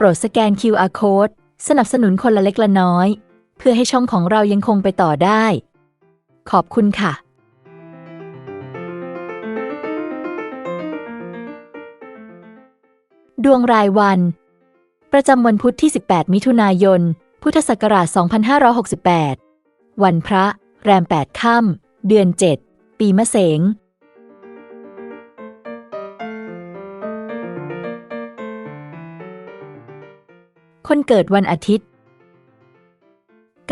โปรดสแกน QR Code สนับสนุนคนละเล็กละน้อย เพื่อให้ช่องของเรายังคงไปต่อได้ ขอบคุณค่ะดวงรายวัน ประจำวันพุธที่ 18 มิถุนายน พุทธศักราช 2568 วันพระ แรม 8 ค่ำ เดือน 7 ปีมะเสง คนเกิดวันอาทิตย์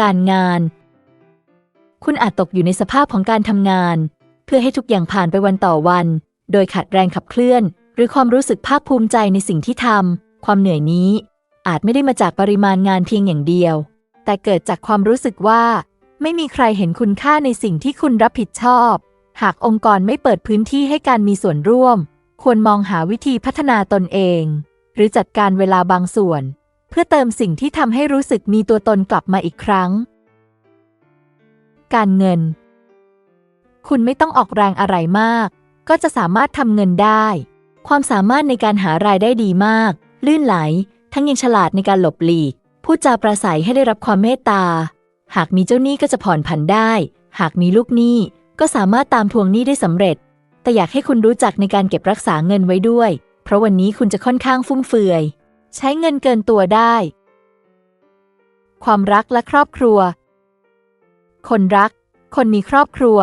การงาน คุณอาจตกอยู่ในสภาพของการทำงาน เพื่อให้ทุกอย่างผ่านไปวันต่อวัน โดยขาดแรงขับเคลื่อน หรือความรู้สึกภาคภูมิใจในสิ่งที่ทำความเหนื่อยนี้ อาจไม่ได้มาจากปริมาณงานเพียงอย่างเดียว แต่เกิดจากความรู้สึกว่า ไม่มีใครเห็นคุณค่าในสิ่งที่คุณรับผิดชอบ หากองค์กรไม่เปิดพื้นที่ให้การมีส่วนร่วม ควรมองหาวิธีพัฒนาตนเอง หรือจัดการเวลาบางส่วน เพื่อเติมสิ่งที่ทำให้รู้สึกมีตัวตนกลับมาอีกครั้ง การเงิน คุณไม่ต้องออกแรงอะไรมาก ก็จะสามารถทำเงินได้ ความสามารถในการหารายได้ดีมาก ลื่นไหล ทั้งยังฉลาดในการหลบหลีก พูดจาประสัยให้ได้รับความเมตตา หากมีเจ้าหนี้ก็จะผ่อนผันได้ หากมีลูกหนี้ก็สามารถตามทวงหนี้ได้สำเร็จ แต่อยากให้คุณรู้จักในการเก็บรักษาเงินไว้ด้วย เพราะวันนี้คุณจะค่อนข้างฟุ่มเฟือย ใช้เงินเกินตัวได้ ความรักและครอบครัว คนรัก คนมีครอบครัว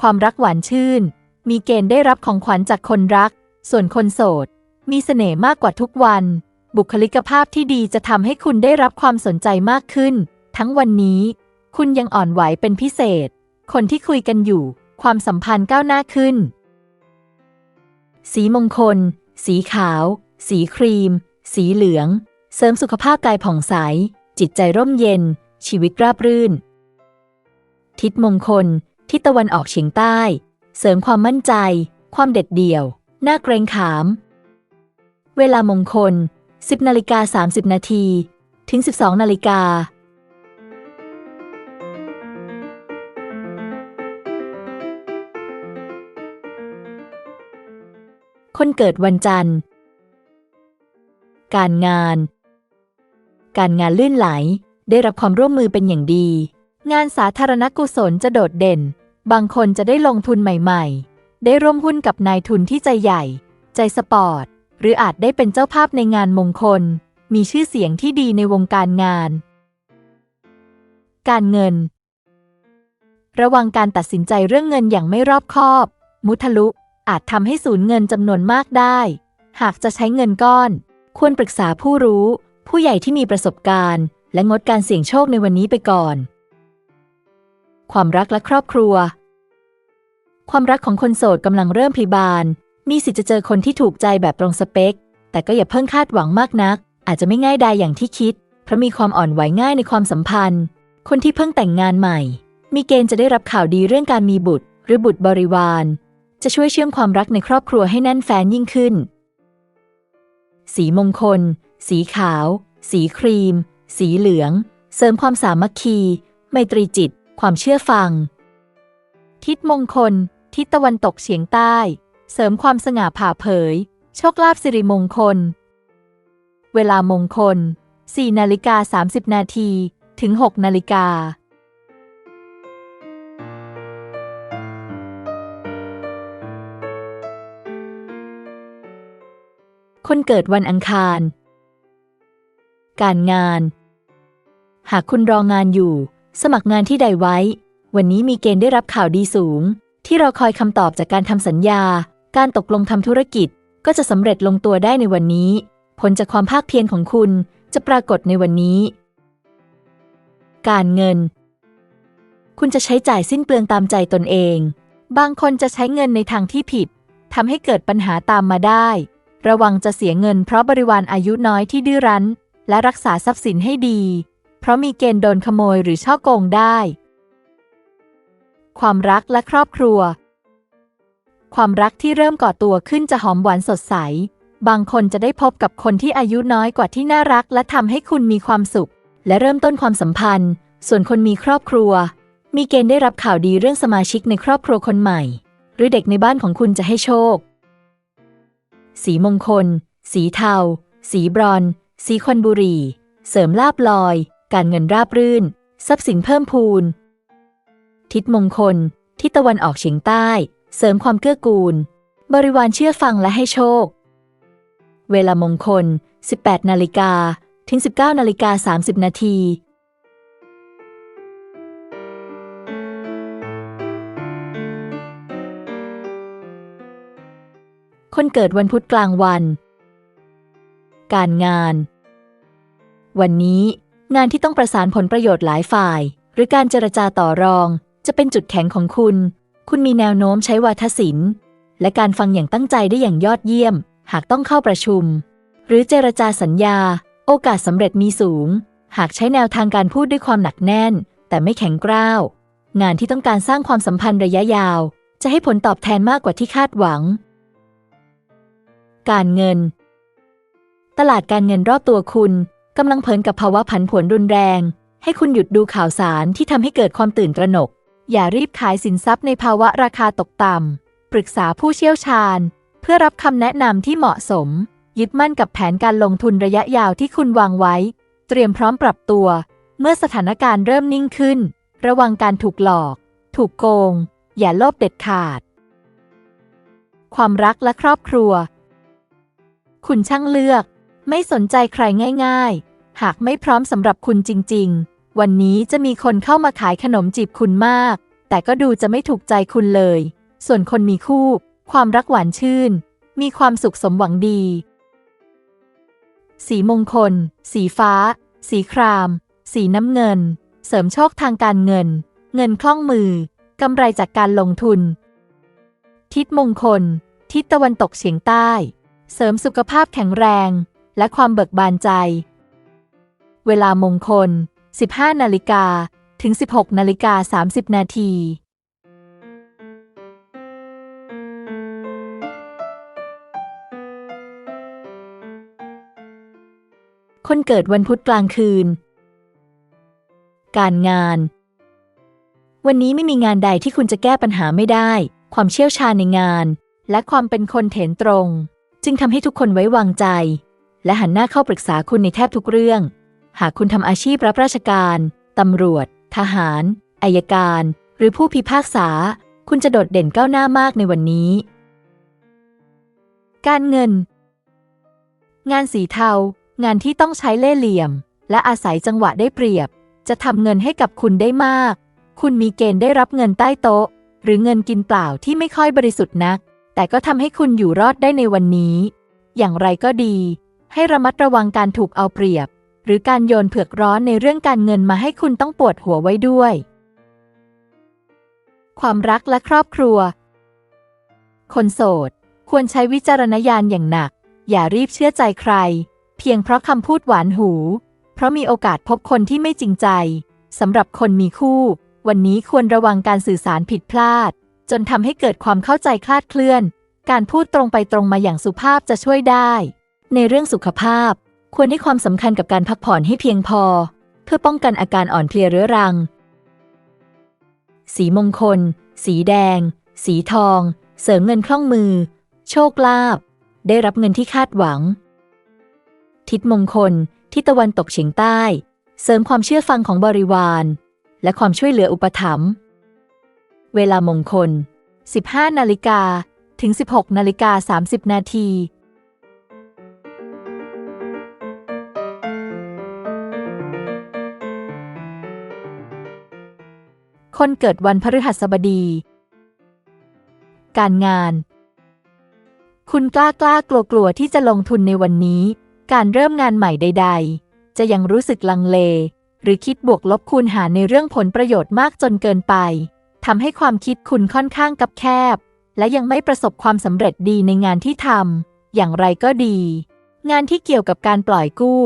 ความรักหวานชื่น มีเกณฑ์ได้รับของขวัญจากคนรัก ส่วนคนโสด มีเสน่ห์มากกว่าทุกวัน บุคลิกภาพที่ดีจะทำให้คุณได้รับความสนใจมากขึ้น ทั้งวันนี้ คุณยังอ่อนไหวเป็นพิเศษ คนที่คุยกันอยู่ ความสัมพันธ์ก้าวหน้าขึ้น สีมงคล สีขาว สีครีม สีเหลือง เสริมสุขภาพกายผ่องใส จิตใจร่มเย็น ชีวิตราบรื่น ทิศมงคล ทิศตะวันออกเฉียงใต้ เสริมความมั่นใจ ความเด็ดเดี่ยว หน่าเกรงขาม เวลามงคล 10นาฬิกา30 นาที ถึง 12นาฬิกาคนเกิดวันจันทร์ การงาน การงานลื่นไหล ได้รับความร่วมมือเป็นอย่างดี งานสาธารณกุศลจะโดดเด่น บางคนจะได้ลงทุนใหม่ๆ ได้ร่วมหุ้นกับนายทุนที่ใจใหญ่ ใจสปอร์ต หรืออาจได้เป็นเจ้าภาพในงานมงคล มีชื่อเสียงที่ดีในวงการงาน การเงิน ระวังการตัดสินใจเรื่องเงินอย่างไม่รอบคอบ มุทะลุอาจทำให้สูญเงินจำนวนมากได้ หากจะใช้เงินก้อน ควรปรึกษาผู้รู้ ผู้ใหญ่ที่มีประสบการณ์ และงดการเสี่ยงโชคในวันนี้ไปก่อน ความรักและครอบครัว ความรักของคนโสดกำลังเริ่มพลิบาน มีสิทธิ์จะเจอคนที่ถูกใจแบบตรงสเปค แต่ก็อย่าเพิ่งคาดหวังมากนัก อาจจะไม่ง่ายดายอย่างที่คิด เพราะมีความอ่อนไหวง่ายในความสัมพันธ์ คนที่เพิ่งแต่งงานใหม่ มีเกณฑ์จะได้รับข่าวดีเรื่องการมีบุตร หรือบุตรบริวาร จะช่วยเชื่อมความรักในครอบครัวให้แน่นแฟ้นยิ่งขึ้น สีมงคล สีขาว สีครีม สีเหลือง เสริมความสามัคคี ไมตรีจิต ความเชื่อฟัง ทิศมงคล ทิศตะวันตกเฉียงใต้ เสริมความสง่าผ่าเผย โชคลาภสิริมงคล เวลามงคล 4 นาฬิกา 30 นาที ถึง 6 นาฬิกา คนเกิดวันอังคาร การงาน หากคุณรองานอยู่ สมัครงานที่ใดไว้ วันนี้มีเกณฑ์ได้รับข่าวดีสูง ที่เรอคอยคำตอบจากการทำสัญญา การตกลงทำธุรกิจ ก็จะสำเร็จลงตัวได้ในวันนี้ ผลจากความภาคเพียรของคุณจะปรากฏในวันนี้ การเงิน คุณจะใช้จ่ายสิ้นเปลืองตามใจตนเอง บางคนจะใช้เงินในทางที่ผิดทำให้เกิดปัญหาตามมาได้ ระวังจะเสียเงินเพราะบริวารอายุน้อยที่ดื้อรั้น และรักษาทรัพย์สินให้ดี เพราะมีเกณฑ์โดนขโมยหรือช่อโกงได้ ความรักและครอบครัว ความรักที่เริ่มก่อตัวขึ้นจะหอมหวานสดใส บางคนจะได้พบกับคนที่อายุน้อยกว่าที่น่ารัก และทำให้คุณมีความสุข และเริ่มต้นความสัมพันธ์ ส่วนคนมีครอบครัว มีเกณฑ์ได้รับข่าวดีเรื่องสมาชิกในครอบครัวคนใหม่ หรือเด็กในบ้านของคุณจะให้โชค สีมงคล สีเทา สีบรอน สีควันบุรี เสริมลาบลอย การเงินราบรื่น ทรัพย์สินเพิ่มพูน ทิศมงคล ทิศตะวันออกเฉียงใต้ เสริมความเกื้อกูล บริวารเชื่อฟังและให้โชค เวลามงคล 18 นาฬิกาถึง 19 นาฬิกา 30 นาที คนเกิดวันพุธกลางวัน การงาน วันนี้ งานที่ต้องประสานผลประโยชน์หลายฝ่าย หรือการเจรจาต่อรอง จะเป็นจุดแข็งของคุณ คุณมีแนวโน้มใช้วาทศิลป์ และการฟังอย่างตั้งใจได้อย่างยอดเยี่ยม หากต้องเข้าประชุม หรือเจรจาสัญญา โอกาสสำเร็จมีสูง หากใช้แนวทางการพูดด้วยความหนักแน่น แต่ไม่แข็งกร้าวงานที่ต้องการสร้างความสัมพันธ์ระยะยาว จะให้ผลตอบแทนมากกว่าที่คาดหวัง การเงิน ตลาดการเงินรอบตัวคุณกำลังเผชิญกับภาวะผันผวนรุนแรง ให้คุณหยุดดูข่าวสารที่ทำให้เกิดความตื่นตระหนก อย่ารีบขายสินทรัพย์ในภาวะราคาตกต่ำปรึกษาผู้เชี่ยวชาญ เพื่อรับคำแนะนำที่เหมาะสม ยึดมั่นกับแผนการลงทุนระยะยาวที่คุณวางไว้ เตรียมพร้อมปรับตัว เมื่อสถานการณ์เริ่มนิ่งขึ้น ระวังการถูกหลอก ถูกโกง อย่าโลภเด็ดขาด ความรักและครอบครัว คุณช่างเลือก ไม่สนใจใครง่ายๆ หากไม่พร้อมสำหรับคุณจริง ๆ วันนี้จะมีคนเข้ามาขายขนมจีบคุณมาก แต่ก็ดูจะไม่ถูกใจคุณเลย ส่วนคนมีคู่ ความรักหวานชื่น มีความสุขสมหวังดี สีมงคล สีฟ้า สีคราม สีน้ำเงิน เสริมโชคทางการเงิน เงินคล่องมือกำไรจากการลงทุน ทิศมงคล ทิศตะวันตกเฉียงใต้ เสริมสุขภาพแข็งแรง และความเบิกบานใจ เวลามงคล 15 นาฬิกา ถึง 16 นาฬิกา 30 นาทีคนเกิดวันพุธกลางคืน การงาน วันนี้ไม่มีงานใดที่คุณจะแก้ปัญหาไม่ได้ ความเชี่ยวชาญในงาน และความเป็นคนเถนตรง จึงทำให้ทุกคนไว้วางใจ และหันหน้าเข้าปรึกษาคุณในแทบทุกเรื่อง หากคุณทำอาชีพรับราชการตำรวจ ทหารอายการ หรือผู้พิพากษา คุณจะโดดเด่นก้าวหน้ามากในวันนี้ การเงิน งานสีเทา งานที่ต้องใช้เล่ห์เหลี่ยม และอาศัยจังหวะได้เปรียบ จะทำเงินให้กับคุณได้มาก คุณมีเกณฑ์ได้รับเงินใต้โต๊ะ หรือเงินกินเปล่าที่ไม่ค่อยบริสุทธิ์นัก แต่ก็ทำให้คุณอยู่รอดได้ในวันนี้ อย่างไรก็ดี ให้ระมัดระวังการถูกเอาเปรียบ หรือการโยนเผือกร้อนในเรื่องการเงินมาให้คุณต้องปวดหัวไว้ด้วย ความรักและครอบครัว คนโสด ควรใช้วิจารณญาณอย่างหนัก อย่ารีบเชื่อใจใคร เพียงเพราะคำพูดหวานหู เพราะมีโอกาสพบคนที่ไม่จริงใจสำหรับคนมีคู่ วันนี้ควรระวังการสื่อสารผิดพลาด จนทำให้เกิดความเข้าใจคลาดเคลื่อน การพูดตรงไปตรงมาอย่างสุภาพจะช่วยได้ ในเรื่องสุขภาพ ควรให้ความสำคัญกับการพักผ่อนให้เพียงพอ เพื่อป้องกันอาการอ่อนเพลียเรื้อรัง สีมงคล สีแดง สีทอง เสริมเงินคล่องมือ โชคลาภได้รับเงินที่คาดหวัง ทิศมงคล ทิศตะวันตกเฉียงใต้ เสริมความเชื่อฟังของบริวาร และความช่วยเหลืออุปถัมภ์ เวลามงคล 15 นาฬิกาถึง 16 นาฬิกา 30 นาที คนเกิดวันพฤหัสบดี การงาน คุณกล้ากล้ากลัวกลัวที่จะลงทุนในวันนี้ การเริ่มงานใหม่ใด ๆ จะยังรู้สึกลังเล หรือคิดบวกลบคูณหารในเรื่องผลประโยชน์มากจนเกินไป ทำให้ความคิดคุณค่อนข้างกับแคบ และยังไม่ประสบความสำเร็จดีในงานที่ทำอย่างไรก็ดี งานที่เกี่ยวกับการปล่อยกู้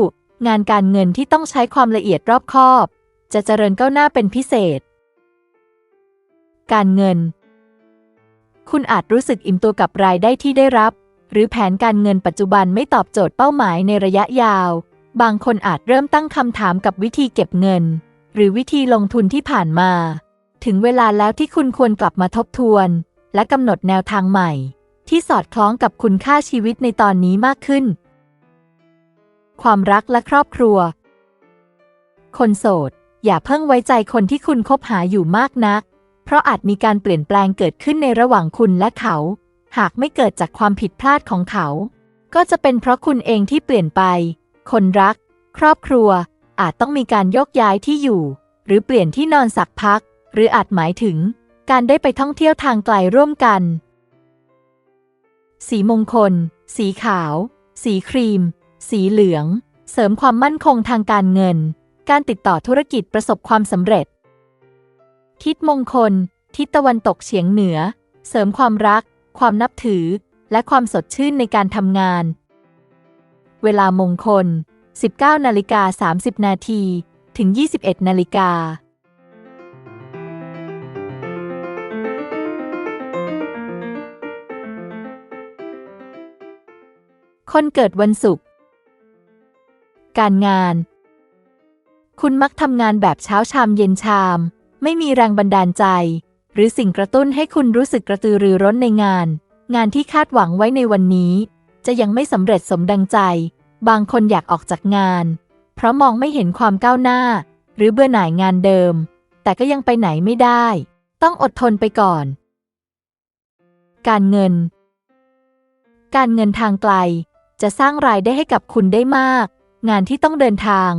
งานการเงินที่ต้องใช้ความละเอียดรอบคอบ จะเจริญก้าวหน้าเป็นพิเศษ การเงิน คุณอาจรู้สึกอิ่มตัวกับรายได้ที่ได้รับ หรือแผนการเงินปัจจุบันไม่ตอบโจทย์เป้าหมายในระยะยาว บางคนอาจเริ่มตั้งคำถามกับวิธีเก็บเงิน หรือวิธีลงทุนที่ผ่านมา ถึงเวลาแล้วที่คุณควรกลับมาทบทวน และกำหนดแนวทางใหม่ ที่สอดคล้องกับคุณค่าชีวิตในตอนนี้มากขึ้น ความรักและครอบครัว คนโสด อย่าเพิ่งไว้ใจคนที่คุณคบหาอยู่มากนัก เพราะอาจมีการเปลี่ยนแปลงเกิดขึ้นในระหว่างคุณและเขา หากไม่เกิดจากความผิดพลาดของเขา ก็จะเป็นเพราะคุณเองที่เปลี่ยนไป คนรัก ครอบครัว อาจต้องมีการยกย้ายที่อยู่ หรือเปลี่ยนที่นอนสักพัก หรืออาจหมายถึง การได้ไปท่องเที่ยวทางไกลร่วมกัน สีมงคล สีขาว สีครีม สีเหลือง เสริมความมั่นคงทางการเงิน การติดต่อธุรกิจประสบความสำเร็จ ทิศมงคล ทิศตะวันตกเฉียงเหนือ เสริมความรัก ความนับถือ และความสดชื่นในการทำงาน เวลามงคล 19นาฬิกา30 นาที ถึง 21นาฬิกา คนเกิดวันศุกร์ การงาน คุณมักทำงานแบบเช้าชามเย็นชาม ไม่มีแรงบันดาลใจ หรือสิ่งกระตุ้นให้คุณรู้สึกกระตือรือร้นในงาน งานที่คาดหวังไว้ในวันนี้ จะยังไม่สำเร็จสมดังใจ บางคนอยากออกจากงาน เพราะมองไม่เห็นความก้าวหน้า หรือเบื่อหน่ายงานเดิม แต่ก็ยังไปไหนไม่ได้ ต้องอดทนไปก่อน การเงินการเงินทางไกล จะสร้างรายได้ให้กับคุณได้มาก งานที่ต้องเดินทาง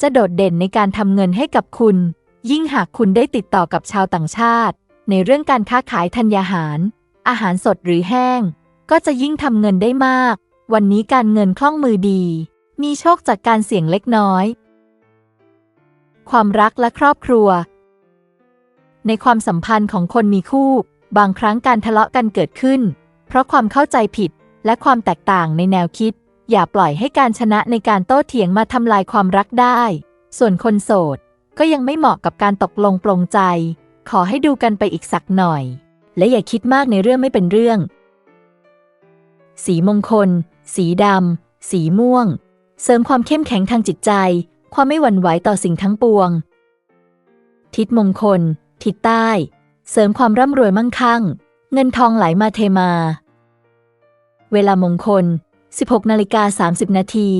จะโดดเด่นในการทำเงินให้กับคุณ ยิ่งหากคุณได้ติดต่อกับชาวต่างชาติ ในเรื่องการค้าขายธัญญาหาร อาหารสดหรือแห้ง ก็จะยิ่งทำเงินได้มาก วันนี้การเงินคล่องมือดี มีโชคจากการเสี่ยงเล็กน้อย ความรักและครอบครัว ในความสัมพันธ์ของคนมีคู่ บางครั้งการทะเลาะกันเกิดขึ้น เพราะความเข้าใจผิด และความแตกต่างในแนวคิด อย่าปล่อยให้การชนะในการโต้เถียงมาทำลายความรักได้ ส่วนคนโสด ก็ยังไม่เหมาะกับการตกลงปลงใจ ขอให้ดูกันไปอีกสักหน่อย และอย่าคิดมากในเรื่องไม่เป็นเรื่อง สีมงคล สีดำ สีม่วง เสริมความเข้มแข็งทางจิตใจ ความไม่หวั่นไหวต่อสิ่งทั้งปวง ทิศมงคล ทิศใต้ เสริมความร่ำรวยมั่งคั่ง เงินทองไหลมาเทมา เวลามงคล 16นาฬิกา30 นาที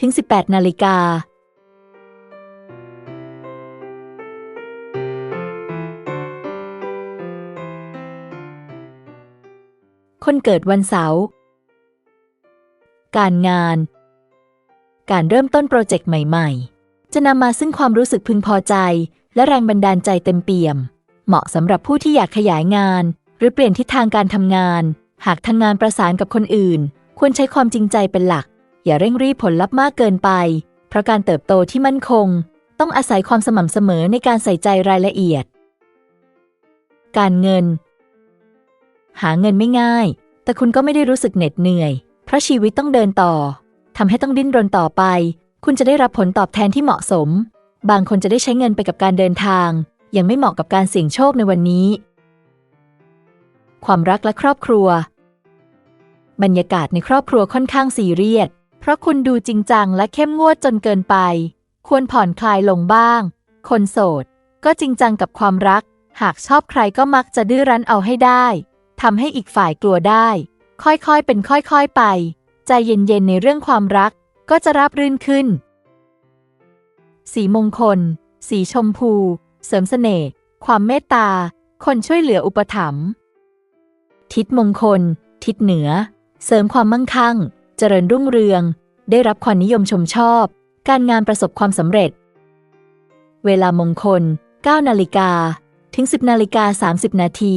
ถึง 18นาฬิกาคนเกิดวันเสาร์ การงาน การเริ่มต้นโปรเจกต์ใหม่ๆ จะนำมาซึ่งความรู้สึกพึงพอใจ และแรงบันดาลใจเต็มเปี่ยม เหมาะสำหรับผู้ที่อยากขยายงาน หรือเปลี่ยนทิศทางการทำงาน หากทำงานประสานกับคนอื่น ควรใช้ความจริงใจเป็นหลัก อย่าเร่งรีบผลลัพธ์มากเกินไป เพราะการเติบโตที่มั่นคง ต้องอาศัยความสม่ำเสมอในการใส่ใจรายละเอียด การเงิน หาเงินไม่ง่าย แต่คุณก็ไม่ได้รู้สึกเหน็ดเหนื่อย เพราะชีวิตต้องเดินต่อทำให้ต้องดิ้นรนต่อไป คุณจะได้รับผลตอบแทนที่เหมาะสม บางคนจะได้ใช้เงินไปกับการเดินทาง ยังไม่เหมาะกับการเสี่ยงโชคในวันนี้ ความรักและครอบครัว บรรยากาศในครอบครัวค่อนข้างซีเรียส เพราะคุณดูจริงจังและเข้มงวดจนเกินไป ควรผ่อนคลายลงบ้าง คนโสด ก็จริงจังกับความรัก หากชอบใครก็มักจะดื้อรั้นเอาให้ได้ทำให้อีกฝ่ายกลัวได้ ค่อยๆเป็นค่อยๆไป ใจเย็นๆในเรื่องความรัก ก็จะราบรื่นขึ้น สีมงคล สีชมพู เสริมเสน่ห์ความเมตตา คนช่วยเหลืออุปถัมภ์ ทิศมงคล ทิศเหนือ เสริมความมั่งคั่ง เจริญรุ่งเรือง ได้รับความนิยมชมชอบ การงานประสบความสำเร็จ เวลามงคล9นาฬิกาถึง 10นาฬิกา30นาที